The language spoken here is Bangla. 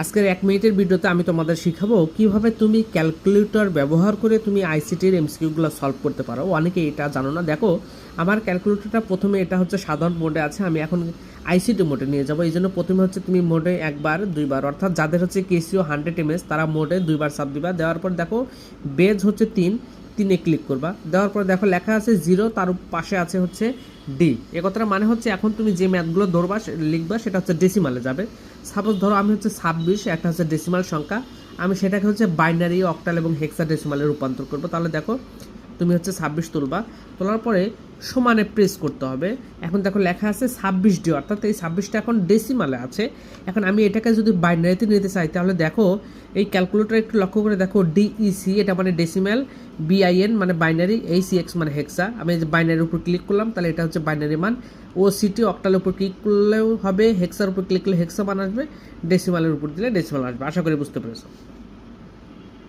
আজকের এক মিনিটের ভিডিওতে আমি তোমাদের শিখাবো কীভাবে তুমি ক্যালকুলেটর ব্যবহার করে তুমি আইসিটির এমসিকিউগুলো সলভ করতে পারো। অনেকে এটা জানো না। দেখো, আমার ক্যালকুলেটরটা প্রথমে এটা হচ্ছে সাধারণ মোডে আছে, আমি এখন আইসিটি মোডে নিয়ে যাব। এই জন্য প্রথমে হচ্ছে তুমি মোডে একবার, দুইবার, অর্থাৎ যাদের হচ্ছে কেসিও হান্ড্রেড এমএস তারা মোডে দুইবার সাব দিবা দেওয়ার পর দেখো, বেজ হচ্ছে তিন তিনে ক্লিক করবা। দেওয়ার পর দেখো লেখা আছে জিরো তার পাশে আছে হচ্ছে ডি এ কথাটা মানে হচ্ছে এখন তুমি যে ম্যাথগুলো ধরবা লিখবা, সেটা হচ্ছে ডেসিমালে যাবে। সাপোজ ধরো আমি হচ্ছে ছাব্বিশ, একটা হচ্ছে ডেসিমাল সংখ্যা। আমি সেটাকে হচ্ছে বাইনারি অক্টাল এবং হেক্সা ডেসিমালে রূপান্তর করব। তাহলে দেখো তুমি হচ্ছে ছাব্বিশ তুলবা। তোলার পরে সমানে প্রেস করতে হবে। এখন দেখো লেখা আছে ছাব্বিশ ডি অর্থাৎ এই ছাব্বিশটা এখন ডেসিমালে আছে। এখন আমি এটাকে যদি বাইনারিতে নিতে চাই, তাহলে দেখো এই ক্যালকুলেটর একটু লক্ষ্য করে দেখো ডিইসি এটা মানে ডেসিমাল বিআইএন মানে বাইনারি এই সিএক্স মানে হেক্সা আমি বাইনারির উপর ক্লিক করলাম, তাহলে এটা হচ্ছে বাইনারি মান। ও সিটি অক্টালের উপর ক্লিক করলেও হবে হেক্সার উপর ক্লিক করলে হেক্সা মান আসবে ডেসিমালের উপর দিলে ডেসিমাল আসবে। আশা করি বুঝতে পেরেছ।